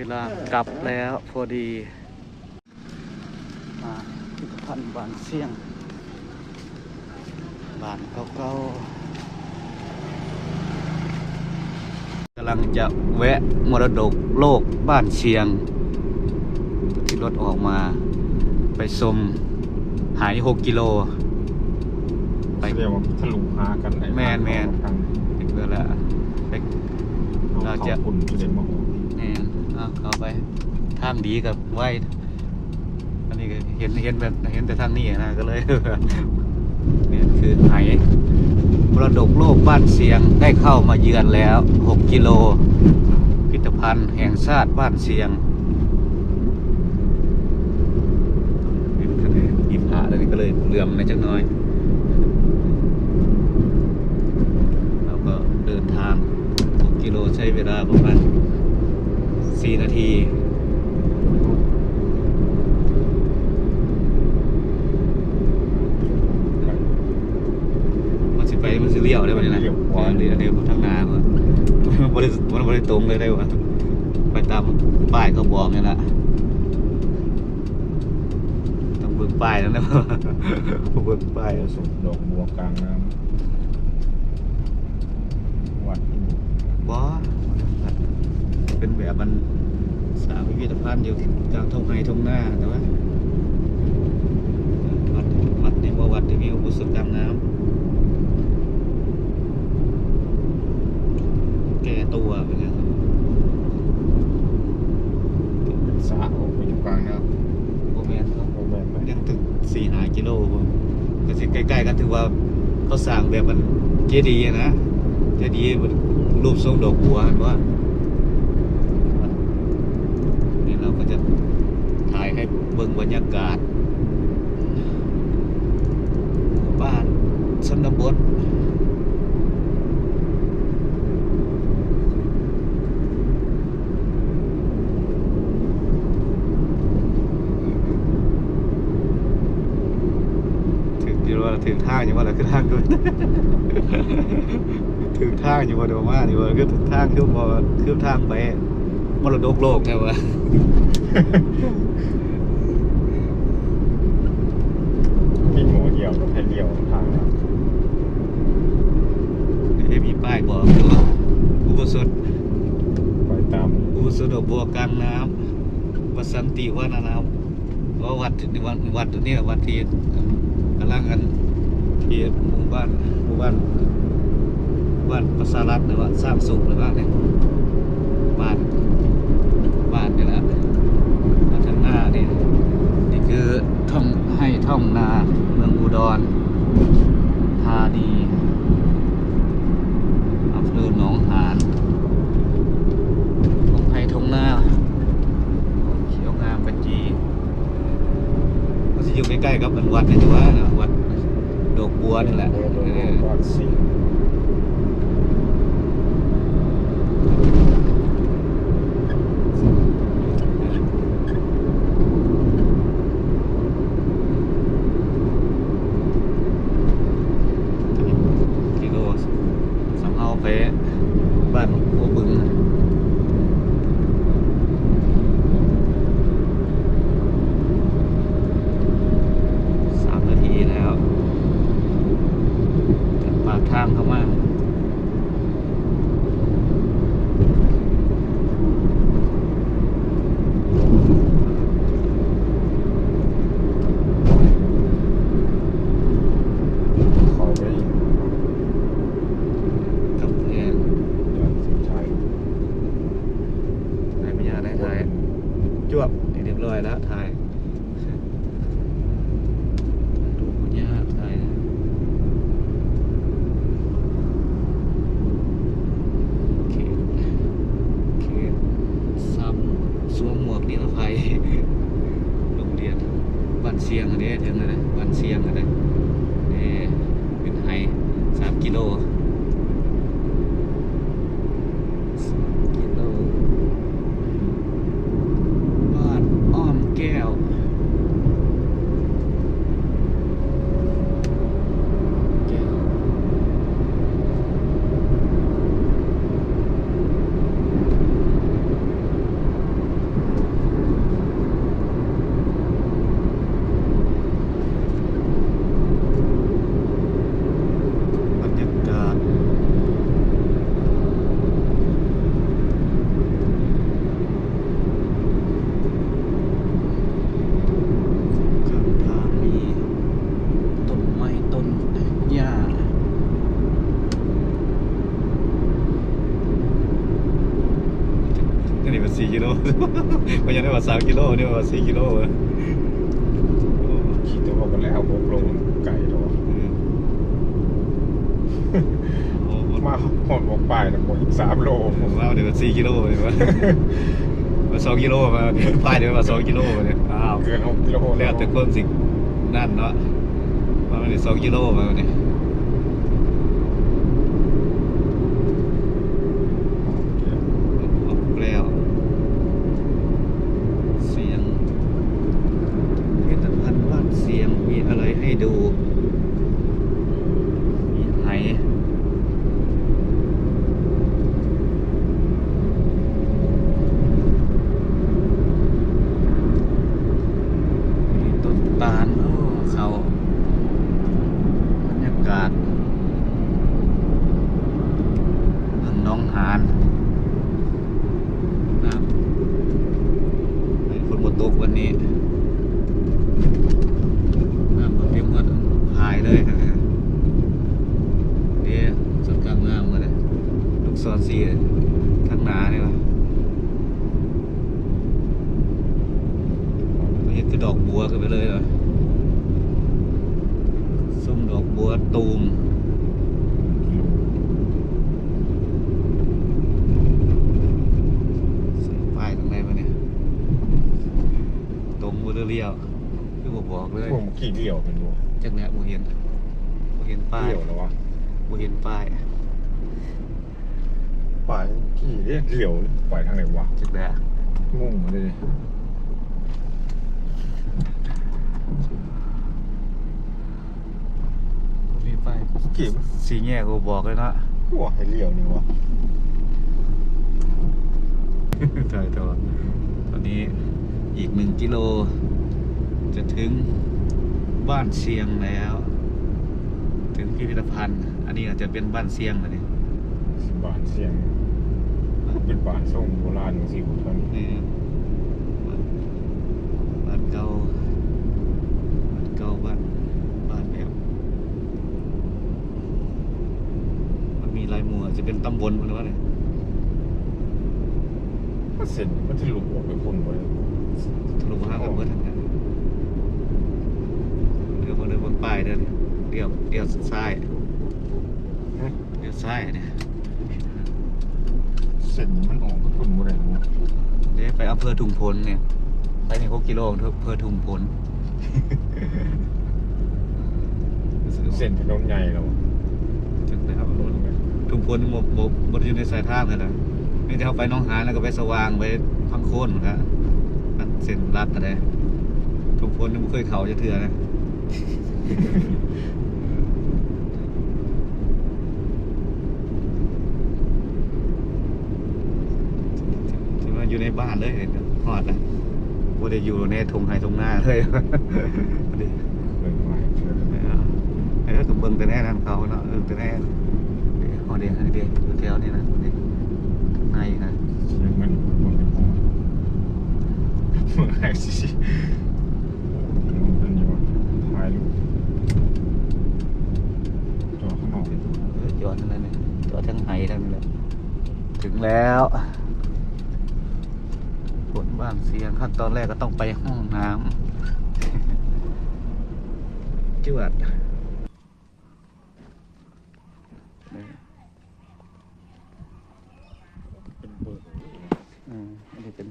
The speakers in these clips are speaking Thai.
เวลากลับแล้วพอดี มาพิพิธภัณฑ์บานเสี่ยงบ้านเก่าๆกำลังจะแวะมรดกโลกบ้านเชียง ที่รถออกมา ไปชมหาย 6 กิโล ไปเรียกว่าทะลุหากันไอ้แมนแมน ทางถึงเวลาไปเราจะเขาคุณที่เรียนมาโหแน่ เอาเข้าไปทางดีกับไหวอันนี้ก็เห็นเห็นแบบเห็นแต่ทางนี้นะก็เลยเนี่ยคือไหมระดกโลกบ้านเสียงได้เข้ามาเยือนแล้ว 6 กิโล พิพิธภัณฑ์แห่งชาติบ้านเสียงอีผาเลยก็เลยเหลื่อมในจักหน้อยแล้วก็เดินทาง 6 กิโลใช้เวลาประมาณ 4นาที มันสิไปมันสิเลี้ยวได้ป่ะเนี่ยนะเลี้ยวเลี้ยวเลี้ยวทางหนามันมันบริมันบริตรงเลยได้ป่ะไปตามป้ายเขาบอกเนี่ยนะต้องเบิ่งป้ายแล้วนะเบิ่งป้ายไปสุดดอกบัวกลางน้ำวัด บอเป็น แบบมันสามพิพิธภัณฑ์อยู่กลางทุ่งไฮทุ่งหน้าแต่ว่าวัดวัดนี่ว่าวัดที่มีอุโบสถกลางน้ำแก่ตัวเป็นไงครับเป็นสระออกไปอยู่กลางน้โมเมนต์ำโมแมนไปยังถึงสี่หากิโลผมก็สิใกล้ๆกันถือว่าเขาสร้างแบบมันเจดีย์อะนะเจดีย์มันรูปทรงดอกบัวเห็นว่านี่เราก็จะถ่ายให้เบรรยากาศหมู่บ้านชนบทถึงเว่าถึงทางอยู่ว่าอะไรคือทางด้วยถึงทางอยู่ว่าเดี๋ยวมาอยู่ว่าคือทางคือบ่คือทางไปมรดกโลกใช่ปะมีหมอเดียวกับไทยเดียวทางน้ เอ้มีป้ายบอกอยู่ว่าอุโบสถำไปตาม อุโบสถดอกบั วกลางน้ำวัดสันติวานาน้ำว่าวัดนี่วัดวัดนี่วัดที่กำลังกันที่หมู่บ้านหมู่บ้านบ้านประสารัตหรือว่าสร้างสุขหรือว่าเนี่ยบ้านบ้านนี่แหละมาทางหน้านี่นี่คือท่องให้ท่องนาเมืองอุดรธานีอำเภอหนองหานทงไทยทงหน้าเขียวงามกระจีก็ จะอยู่ใกล้ๆกับวัดนี่แต่ว่าวัดดอกบัวนี่แหละโดยโดยเออวัดสิงห์กิโลสำเภาไปบ้านหัวบึงสามนาทีแล้วจากปากทางเข้ามา เขาไป กับแพง ยอดสิงชัย นายพญาได้ถ่ายจวบนี่เรียบร้อยแล้วถ่ายดูพญาถ่ายนะเขตเขตซ้ำสวมหมวกนิรภัย โรงเรียนบ้านเสี ยงอันนี้ถึงแล้วนะบ้านเชียงอะไรเป็นไฮสามกิโลสามกิโล บ้านอ้อมแก้ว แก้ว สี่กิโล มันยังได้ ว่าสามกิโลนี่ว่าสี่กิโลเว้ยโอ้ขี่ตัวกันแล้วบกลงไก่ตัวอืมโอ้โหมาหอดบกป้ายนะบกอีกสามโลผมว่าเดี๋ยวสี่กิโลเลยวะมาสองกิโลมาป้ายเดี๋ยวมาสองกิโลมาเนี่ยอ้าวเกินหกกิโลแล้วแต่คนสินั่นเนาะมาเดี๋ยวสองกิโลมาเนี่ย ออกแล้วเสียงพิพิธภัณฑ์วาดเสียงมีอะไรให้ดู มีไห มีต้นตาลโอ้เขาบรรยากาศน้องหานน้ำให้ฝนหมดตกวันนี้น้ำเต็มหมดหายเลยนะเดี๋ยวสุดกลางน้ำมาเลยลูกศรสีทางหนาเนี่ยวะไม่เห็นคือ ดอกบัวกันไปเลยเหรอส้มดอกบัวตูมใส่ป้ายตรงไหนมาเนี่ย ตรงบนเรียวคือผมบอกเลยพวกขี่เดี่ยวเป็นบ่จากเนี้ยบ่เห็นบ่เห็นป้ายเดี่ยวแล้ววะบ่เห็นป้ายป้ายขี่เดี่ยวไปทางไหนวะจากเนี้ยงงเลย มีป้ายขี่สีแง่กูบอกเลยเนาะหัวให้เลี้ยวนี่วะใช่ตัวตอนนี้อีกหนึ่งกิโล จะถึงบ้านเชียงแล้ว ถึงพิพิธภัณฑ์ อันนี้อาจจะเป็นบ้านเชียงนะนี่บานเสียงเป็นบานส่งโบราณสิผมตอนนี้นี่บ้านบ้านเก่าบ้านเก่าบ้านบ้านแบบมันมีลายหมัวจะเป็น ตำบลหรือว่าอะไรมันเส้นมันทะลุออกไปพุ่นไปทะลุห้างกันเมื่อทันกันเดี๋ยวมาเดินบนป้ายเดินเดี๋ยวเดี๋ยวซ้ายเดี๋ยวซ้ายเนี่ยเส้นมันออกไปพุ่นบ่ได้บ่เดี๋ยวไปอำเภอถุงพลเนี่ยไปในหกกิโลอำเภอถุงพลเส้นถนนใหญ่แล้วจึงไปครับรถ ถุงพลบบบบบอยู่ในสายทางเลยนะนี่จะเข้าไปหน้องหานแล้วก็ไปสว่างไปพังโคนนะครับนั่นเส้นลัดอะไรถุงพลนี่ไม่เคยเขาจะเถื่อนะที่ว่าอยู่ในบ้านเลยหอดนะบ่ได้อยู่ในทงไฮทงหน้าเลยดิเบิ่งไว้เชื่อเออเออก็เบิ่งแต่แน่นั่นเขาเนาะเออแต่แน่ เดียวเอาเดี๋ยวเดียวอยู่แถวนี้นะเดี๋ยวในนะเสียงมันบ่เป็นพอเมื่ไหร่สิมันเป็นอยู่ถ่ายรูปจอดข้างนอกเออจอดทั้งนั้นเลยจอดทั้งไฮทั้งนั้นถึงแล้วผลบ้านเสียงขั้นตอนแรกก็ต้องไปห้องน้ำจวด เป็นเบอร์ อืมอันนี้เป็น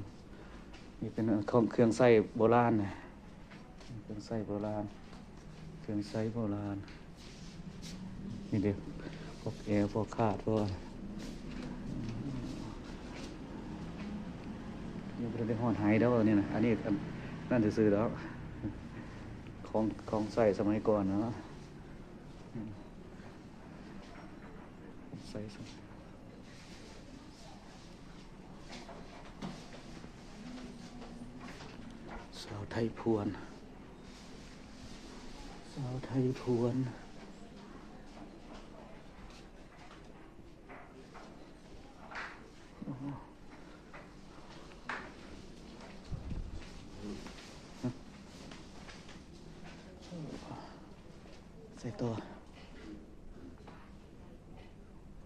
นี่เป็น ของเครื่องไส้โบราณนะเครื่องไส้โบราณ เครื่องไส้โบราณ นี่เด็กพวกแอร์พวกคาดพวกยังไม่ได้ห่อนหายแล้วเนี่ยนะอันนี้นั่นจะซื้อแล้ว ของของใส่สมัยก่อนเนาะใส่สมัย สาว ไทยพวน สาวไทยพวนใส่ตัว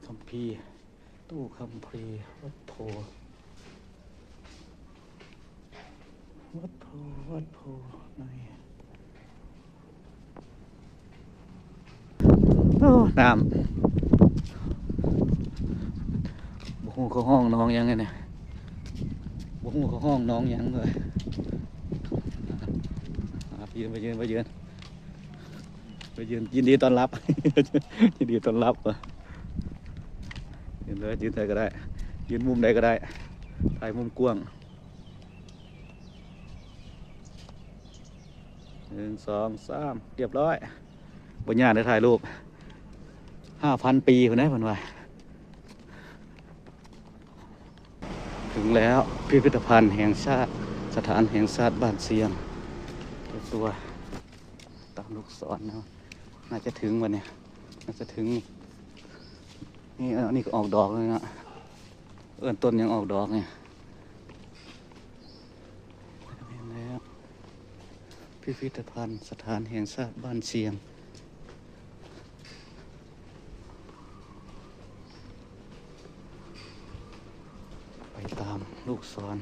คำพีตู้คำพีวัดโพ วัดโพวัดโพหนโอ้น้ำบุ้งเขาห้องน้องยังไงเนี่ยบุ้งเขาห้องน้องยังเลยไปยืนไปยืนไปยืนไปยืนยินดีต้อนรับ ยินดีต้อนรับยืนเลยยืนไหนก็ได้ ยืนมุมใดก็ได้ถ่ายมุมกว้าง หนึ่งสองสามเรียบร้อยบนญาติได้ถ่ายรูปห้าพันปีคนนี้คนว่าถึงแล้วพิพิธภัณฑ์แห่งชาติ สถานแห่งชาติบ้านเสียงตัวตามลูกศรนะน่าจะถึงวันเนี้ยน่าจะถึง นี่นนี้ก็ออกดอกเลยนะเอื้อนต้นยังออกดอกเนี่ยเห็นแล้ว พิพิธภัณฑ์สถานแห่งชาติบ้านเชียง ไปตามลูกศร